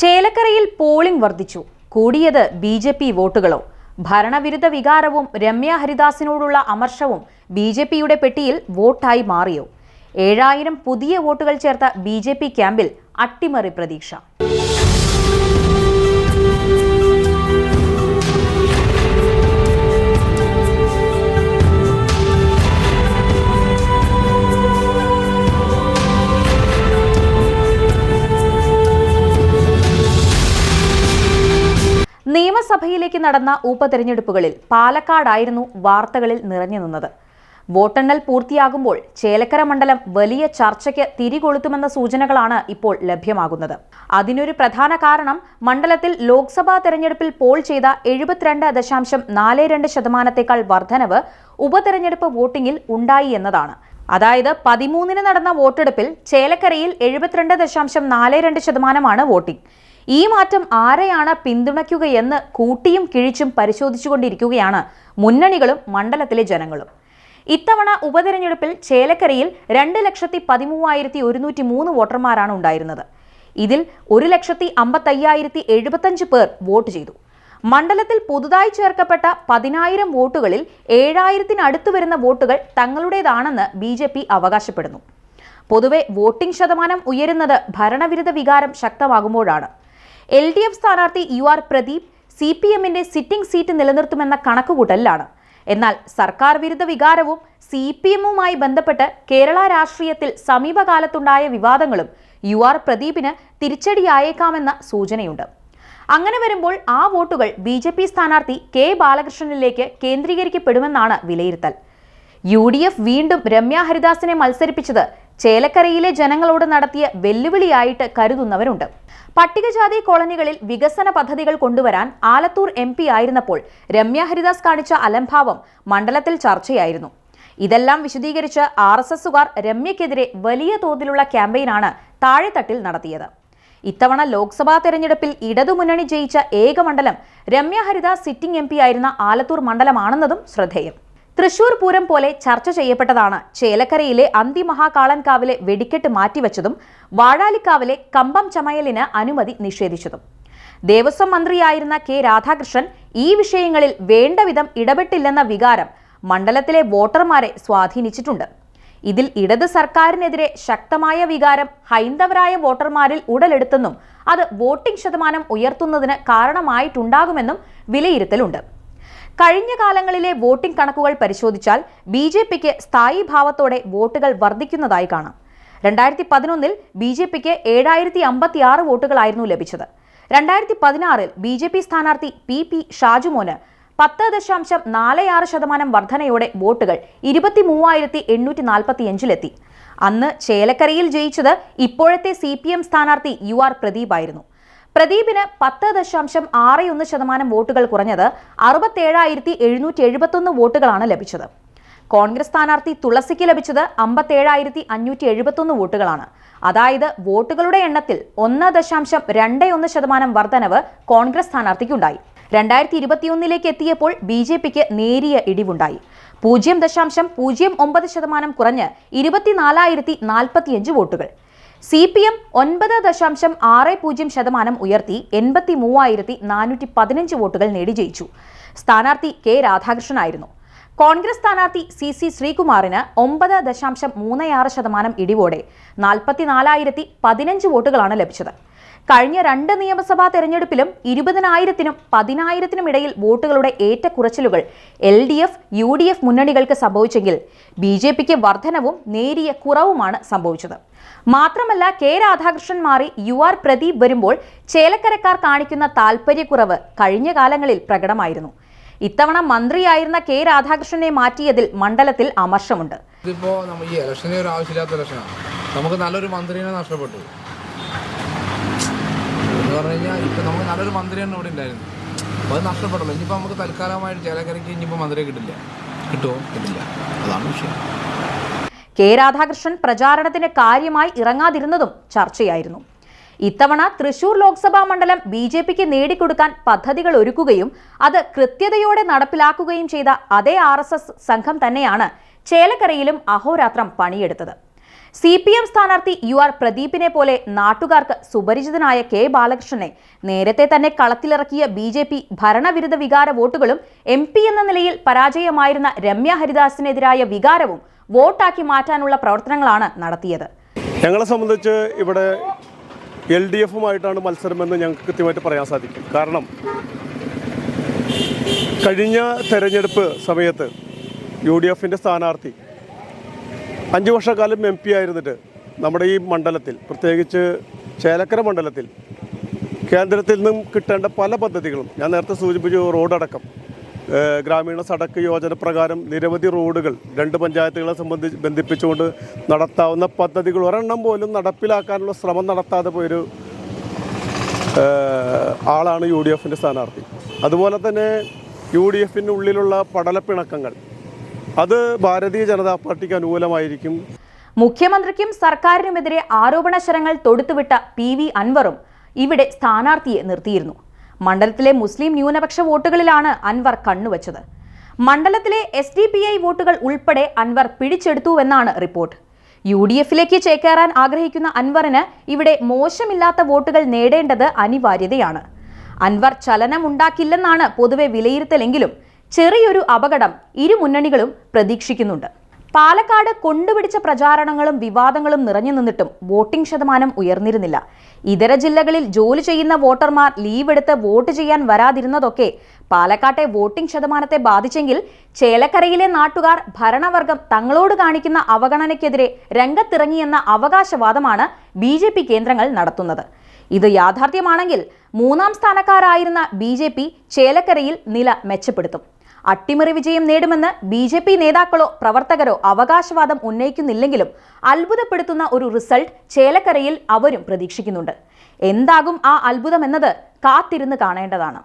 ചേലക്കരയിൽ പോളിംഗ് വർദ്ധിച്ചു. കൂടിയത് ബി ജെ പി വോട്ടുകളോ. ഭരണവിരുദ്ധ വികാരവും രമ്യ ഹരിദാസിനോടുള്ള അമർഷവും ബി ജെ പിയുടെ പെട്ടിയിൽ വോട്ടായി മാറിയോ? ഏഴായിരം പുതിയ വോട്ടുകൾ ചേർത്ത ബി ജെ പി ക്യാമ്പിൽ അട്ടിമറി പ്രതീക്ഷ. നിയമസഭയിലേക്ക് നടന്ന ഉപതെരഞ്ഞെടുപ്പുകളിൽ പാലക്കാടായിരുന്നു വാർത്തകളിൽ നിറഞ്ഞു നിന്നത്. വോട്ടെണ്ണൽ പൂർത്തിയാകുമ്പോൾ ചേലക്കര മണ്ഡലം വലിയ ചർച്ചയ്ക്ക് തിരികൊളുത്തുമെന്ന സൂചനകളാണ് ഇപ്പോൾ ലഭ്യമാകുന്നത്. അതിനൊരു പ്രധാന കാരണം മണ്ഡലത്തിൽ ലോക്സഭാ തെരഞ്ഞെടുപ്പിൽ പോൾ ചെയ്ത എഴുപത്തിരണ്ട് ദശാംശം നാല് രണ്ട് ശതമാനത്തേക്കാൾ വർധനവ് ഉപതെരഞ്ഞെടുപ്പ് വോട്ടിംഗിൽ ഉണ്ടായി എന്നതാണ്. അതായത് പതിമൂന്നിന് നടന്ന വോട്ടെടുപ്പിൽ ചേലക്കരയിൽ എഴുപത്തിരണ്ട് ദശാംശം നാല് രണ്ട് ശതമാനമാണ് വോട്ടിംഗ്. ഈ മാറ്റം ആരെയാണ് പിന്തുണയ്ക്കുകയെന്ന് കൂട്ടിയും കിഴിച്ചും പരിശോധിച്ചുകൊണ്ടിരിക്കുകയാണ് മുന്നണികളും മണ്ഡലത്തിലെ ജനങ്ങളും. ഇത്തവണ ഉപതെരഞ്ഞെടുപ്പിൽ ചേലക്കരയിൽ രണ്ട് ലക്ഷത്തി പതിമൂവായിരത്തി ഒരുന്നൂറ്റി മൂന്ന് വോട്ടർമാരാണ് ഉണ്ടായിരുന്നത്. ഇതിൽ ഒരു ലക്ഷത്തി അമ്പത്തയ്യായിരത്തി എഴുപത്തഞ്ച് പേർ വോട്ട് ചെയ്തു. മണ്ഡലത്തിൽ പുതുതായി ചേർക്കപ്പെട്ട പതിനായിരം വോട്ടുകളിൽ ഏഴായിരത്തിനടുത്ത് വരുന്ന വോട്ടുകൾ തങ്ങളുടേതാണെന്ന് ബി ജെ പി അവകാശപ്പെടുന്നു. പൊതുവെ വോട്ടിംഗ് ശതമാനം ഉയരുന്നത് ഭരണവിരുദ്ധ വികാരം ശക്തമാകുമ്പോഴാണ്. എൽ ഡി എഫ് സ്ഥാനാർത്ഥി U R Pradeep C P എമ്മിന്റെ സിറ്റിംഗ് സീറ്റ് നിലനിർത്തുമെന്ന കണക്കുകൂട്ടലിലാണ്. എന്നാൽ സർക്കാർ വിരുദ്ധ വികാരവും സി പി എമ്മുമായി ബന്ധപ്പെട്ട് കേരള രാഷ്ട്രീയത്തിൽ സമീപകാലത്തുണ്ടായ വിവാദങ്ങളും യു ആർ പ്രദീപിന് തിരിച്ചടിയായേക്കാമെന്ന സൂചനയുണ്ട്. അങ്ങനെ വരുമ്പോൾ ആ വോട്ടുകൾ ബി ജെ പി സ്ഥാനാർത്ഥി കെ ബാലകൃഷ്ണനിലേക്ക് കേന്ദ്രീകരിക്കപ്പെടുമെന്നാണ് വിലയിരുത്തൽ. യു ഡി എഫ് വീണ്ടും രമ്യ ഹരിദാസിനെ മത്സരിപ്പിച്ചത് ചേലക്കരയിലെ ജനങ്ങളോട് നടത്തിയ വെല്ലുവിളിയായിട്ട് കരുതുന്നവരുണ്ട്. പട്ടികജാതി കോളനികളിൽ വികസന പദ്ധതികൾ കൊണ്ടുവരാൻ ആലത്തൂർ എം ആയിരുന്നപ്പോൾ രമ്യ ഹരിദാസ് കാണിച്ച അലംഭാവം മണ്ഡലത്തിൽ ചർച്ചയായിരുന്നു. ഇതെല്ലാം വിശദീകരിച്ച് ആർ എസ് എസുകാർ രമ്യക്കെതിരെ വലിയ തോതിലുള്ള ക്യാമ്പയിനാണ് താഴെത്തട്ടിൽ നടത്തിയത്. ഇത്തവണ ലോക്സഭാ തെരഞ്ഞെടുപ്പിൽ ഇടതുമുന്നണി ജയിച്ച ഏക മണ്ഡലം രമ്യ ഹരിദാസ് സിറ്റിംഗ് എം ആയിരുന്ന ആലത്തൂർ മണ്ഡലമാണെന്നതും ശ്രദ്ധേയം. തൃശൂർ പൂരം പോലെ ചർച്ച ചെയ്യപ്പെട്ടതാണ്. ചേലക്കരയിലെ അന്തിമഹാകാളൻകാവിലെ വെടിക്കെട്ട് മാറ്റിവെച്ചതും വാഴാലിക്കാവിലെ കമ്പം ചമയലിന് അനുമതി നിഷേധിച്ചതും. ദേവസ്വം മന്ത്രിയായിരുന്ന കെ രാധാകൃഷ്ണൻ ഈ വിഷയങ്ങളിൽ വേണ്ടവിധം ഇടപെട്ടില്ലെന്ന വികാരം മണ്ഡലത്തിലെ വോട്ടർമാരെ സ്വാധീനിച്ചിട്ടുണ്ട്. ഇതിൽ ഇടത് സർക്കാരിനെതിരെ ശക്തമായ വികാരം ഹൈന്ദവരായ വോട്ടർമാരിൽ ഉടലെടുത്തെന്നും അത് വോട്ടിംഗ് ശതമാനം ഉയർത്തുന്നതിന് കാരണമായിട്ടുണ്ടാകുമെന്നും വിലയിരുത്തലുണ്ട്. കഴിഞ്ഞ കാലങ്ങളിലെ വോട്ടിംഗ് കണക്കുകൾ പരിശോധിച്ചാൽ ബി ജെ പിക്ക് സ്ഥായി ഭാവത്തോടെ വോട്ടുകൾ വർദ്ധിക്കുന്നതായി കാണാം. രണ്ടായിരത്തി പതിനൊന്നിൽ ബി ജെ പിക്ക് ഏഴായിരത്തി അമ്പത്തി ആറ് വോട്ടുകളായിരുന്നു ലഭിച്ചത്. രണ്ടായിരത്തി പതിനാറിൽ ബി ജെ പി സ്ഥാനാർത്ഥി പി പി ഷാജുമോന് പത്ത് ദശാംശം നാല് ആറ് ശതമാനം വർധനയോടെ വോട്ടുകൾ ഇരുപത്തി മൂവായിരത്തി എണ്ണൂറ്റി നാൽപ്പത്തിയഞ്ചിലെത്തി അന്ന് ചേലക്കരയിൽ ജയിച്ചത് ഇപ്പോഴത്തെ സി പി എം സ്ഥാനാർത്ഥി യു ആർ പ്രദീപായിരുന്നു. പ്രദീപിന് പത്ത് ദശാംശം ആറ് ഒന്ന് ശതമാനം വോട്ടുകൾ കുറഞ്ഞത് അറുപത്തേഴായിരത്തി എഴുന്നൂറ്റി എഴുപത്തൊന്ന് വോട്ടുകളാണ് ലഭിച്ചത്. കോൺഗ്രസ് സ്ഥാനാർത്ഥി തുളസിക്ക് ലഭിച്ചത് അമ്പത്തേഴായിരത്തി അഞ്ഞൂറ്റി എഴുപത്തൊന്ന് വോട്ടുകളാണ്. അതായത് വോട്ടുകളുടെ എണ്ണത്തിൽ ഒന്ന് ദശാംശം രണ്ട് ഒന്ന് ശതമാനം വർധനവ് കോൺഗ്രസ് സ്ഥാനാർത്ഥിക്കുണ്ടായി. രണ്ടായിരത്തി ഇരുപത്തിയൊന്നിലേക്ക് എത്തിയപ്പോൾ ബി ജെ പിക്ക് നേരിയ ഇടിവുണ്ടായി. പൂജ്യം ദശാംശം പൂജ്യം ഒമ്പത് ശതമാനം കുറഞ്ഞ് ഇരുപത്തിനാലായിരത്തി നാൽപ്പത്തിയഞ്ച് വോട്ടുകൾ. സി പി എം ഒൻപത് ദശാംശം ആറ് പൂജ്യം ശതമാനം ഉയർത്തി എൺപത്തി മൂവായിരത്തി നാനൂറ്റി പതിനഞ്ച് വോട്ടുകൾ നേടി ജയിച്ചു. സ്ഥാനാർത്ഥി കെ രാധാകൃഷ്ണനായിരുന്നു. കോൺഗ്രസ് സ്ഥാനാർത്ഥി സി സി ശ്രീകുമാറിന് ഒമ്പത് ദശാംശം മൂന്ന് ആറ് ശതമാനം ഇടിവോടെ നാൽപ്പത്തിനാലായിരത്തി പതിനഞ്ച് വോട്ടുകളാണ് ലഭിച്ചത്. കഴിഞ്ഞ രണ്ട് നിയമസഭാ തെരഞ്ഞെടുപ്പിലും ഇരുപതിനായിരത്തിനും പതിനായിരത്തിനും ഇടയിൽ വോട്ടുകളുടെ ഏറ്റക്കുറച്ചിലുകൾ L D F U D F മുന്നണികൾക്ക് സംഭവിച്ചെങ്കിൽ ബി ജെ പിക്ക് വർധനവും നേരിയ കുറവുമാണ് സംഭവിച്ചത്. മാത്രമല്ല കെ രാധാകൃഷ്ണൻ മാറി യു ആർ പ്രദീപ് വരുമ്പോൾ ചേലക്കരക്കാർ കാണിക്കുന്ന താൽപ്പര്യക്കുറവ് കഴിഞ്ഞ കാലങ്ങളിൽ പ്രകടമായിരുന്നു. ഇത്തവണ മന്ത്രിയായിരുന്ന കെ രാധാകൃഷ്ണനെ മാറ്റിയതിൽ മണ്ഡലത്തിൽ അമർഷമുണ്ട്. ഇതിപ്പോ നമുക്ക് ഈ ഇലക്ഷനെ ഒരു ആവശ്യമില്ലാത്ത ഇലക്ഷനാണ്. നമുക്ക് നല്ലൊരു മന്ത്രിനെ നഷ്ടപ്പെട്ടു. പറഞ്ഞു കഴിഞ്ഞാൽ ഇപ്പം നമുക്ക് നല്ലൊരു മന്ത്രിയാണ് ഇവിടെ ഉണ്ടായിരുന്നു അപ്പോൾ അത് നഷ്ടപ്പെടുള്ളൂ ഇനിയിപ്പോൾ നമുക്ക് തൽക്കാലമായിട്ട് ചേലക്കരയ്ക്ക് ഇനിയിപ്പോൾ മന്ത്രി കിട്ടില്ല. കിട്ടുമോ കിട്ടില്ല. അതാണ് വിഷയം. കെ രാധാകൃഷ്ണൻ പ്രചാരണത്തിന് കാര്യമായി ഇറങ്ങാതിരുന്നതും ചർച്ചയായിരുന്നു. ഇത്തവണ തൃശൂർ ലോക്സഭാ മണ്ഡലം ബി ജെ പിക്ക് നേടിക്കൊടുക്കാൻ പദ്ധതികൾ ഒരുക്കുകയും അത് കൃത്യതയോടെ നടപ്പിലാക്കുകയും ചെയ്ത അതേ ആർ സംഘം തന്നെയാണ് ചേലക്കരയിലും അഹോരാത്രം പണിയെടുത്തത്. സി പി എം സ്ഥാനാർത്ഥി യു ആർ പ്രദീപിനെ പോലെ നാട്ടുകാർക്ക് സുപരിചിതനായ കെ ബാലകൃഷ്ണനെ നേരത്തെ തന്നെ കളത്തിലിറക്കിയ ബി ജെ പി ഭരണവിരുദ്ധ വികാര വോട്ടുകളും എം പി എന്ന നിലയിൽ പരാജയമായിരുന്ന രമ്യ ഹരിദാസിനെതിരായ വികാരവും വോട്ടാക്കി മാറ്റാനുള്ള പ്രവർത്തനങ്ങളാണ് നടത്തിയത്. ഞങ്ങളെ സംബന്ധിച്ച് ഇവിടെ എൽ ഡി എഫുമായിട്ടാണ് മത്സരമെന്ന് ഞങ്ങൾക്ക് കൃത്യമായിട്ട് പറയാൻ സാധിക്കും. കാരണം കഴിഞ്ഞ തെരഞ്ഞെടുപ്പ് സമയത്ത് യു ഡി എഫിന്റെ സ്ഥാനാർത്ഥി അഞ്ച് വർഷക്കാലം എം പി ആയിരുന്നിട്ട് നമ്മുടെ ഈ മണ്ഡലത്തിൽ പ്രത്യേകിച്ച് ചേലക്കര മണ്ഡലത്തിൽ കേന്ദ്രത്തിൽ നിന്നും കിട്ടേണ്ട പല പദ്ധതികളും ഞാൻ നേരത്തെ സൂചിപ്പിച്ചു റോഡടക്കം ഗ്രാമീണ സടക്ക് യോജന പ്രകാരം നിരവധി റോഡുകൾ രണ്ട് പഞ്ചായത്തുകളെ സംബന്ധിച്ച് ബന്ധിപ്പിച്ചുകൊണ്ട് നടത്താവുന്ന പദ്ധതികൾ ഒരെണ്ണം പോലും നടപ്പിലാക്കാനുള്ള ശ്രമം നടത്താതെ പോയൊരു ആളാണ് യു ഡി എഫിന്റെ സ്ഥാനാർത്ഥി. അതുപോലെ തന്നെ യു ഡി എഫിന്റെ ഉള്ളിലുള്ള പടലപ്പിണക്കങ്ങൾ അത് ഭാരതീയ ജനതാ പാർട്ടിക്ക് അനുകൂലമായിരിക്കും. മുഖ്യമന്ത്രിക്കും സർക്കാരിനുമെതിരെ ആരോപണ ശരങ്ങൾ തൊടുത്തുവിട്ട പി വി അൻവറും ഇവിടെ സ്ഥാനാർത്ഥിയെ നിർത്തിയിരുന്നു. മണ്ഡലത്തിലെ മുസ്ലിം ന്യൂനപക്ഷ വോട്ടുകളിലാണ് അൻവർ കണ്ണുവച്ചത്. മണ്ഡലത്തിലെ എസ് ഡി പി ഐ വോട്ടുകൾ ഉൾപ്പെടെ അൻവർ പിടിച്ചെടുത്തുവെന്നാണ് റിപ്പോർട്ട്. യു ഡി എഫിലേക്ക് ചേക്കേറാൻ ആഗ്രഹിക്കുന്ന അൻവറിന് ഇവിടെ മോശമില്ലാത്ത വോട്ടുകൾ നേടേണ്ടത് അനിവാര്യതയാണ്. അൻവർ ചലനമുണ്ടാക്കില്ലെന്നാണ് പൊതുവെ വിലയിരുത്തലെങ്കിലും ചെറിയൊരു അപകടം ഇരു മുന്നണികളും പ്രതീക്ഷിക്കുന്നുണ്ട്. പാലക്കാട് കൊണ്ടുപിടിച്ച പ്രചാരണങ്ങളും വിവാദങ്ങളും നിറഞ്ഞു നിന്നിട്ടും വോട്ടിംഗ് ശതമാനം ഉയർന്നിരുന്നില്ല. ഇതര ജില്ലകളിൽ ജോലി ചെയ്യുന്ന വോട്ടർമാർ ലീവ് എടുത്ത് വോട്ട് ചെയ്യാൻ വരാതിരുന്നതൊക്കെ പാലക്കാട്ടെ വോട്ടിംഗ് ശതമാനത്തെ ബാധിച്ചെങ്കിൽ ചേലക്കരയിലെ നാട്ടുകാർ ഭരണവർഗം തങ്ങളോട് കാണിക്കുന്ന അവഗണനയ്ക്കെതിരെ രംഗത്തിറങ്ങിയെന്ന അവകാശവാദമാണ് ബി കേന്ദ്രങ്ങൾ നടത്തുന്നത്. ഇത് യാഥാർത്ഥ്യമാണെങ്കിൽ മൂന്നാം സ്ഥാനക്കാരായിരുന്ന ബി ജെ പി ചേലക്കരയിൽ നില മെച്ചപ്പെടുത്തും. അട്ടിമറി വിജയം നേടുമെന്ന് ബി ജെ പി നേതാക്കളോ പ്രവർത്തകരോ അവകാശവാദം ഉന്നയിക്കുന്നില്ലെങ്കിലും അത്ഭുതപ്പെടുത്തുന്ന ഒരു റിസൾട്ട് ചേലക്കരയിൽ അവരും പ്രതീക്ഷിക്കുന്നുണ്ട്. എന്താകും ആ അത്ഭുതമെന്നത് കാത്തിരുന്ന് കാണേണ്ടതാണ്.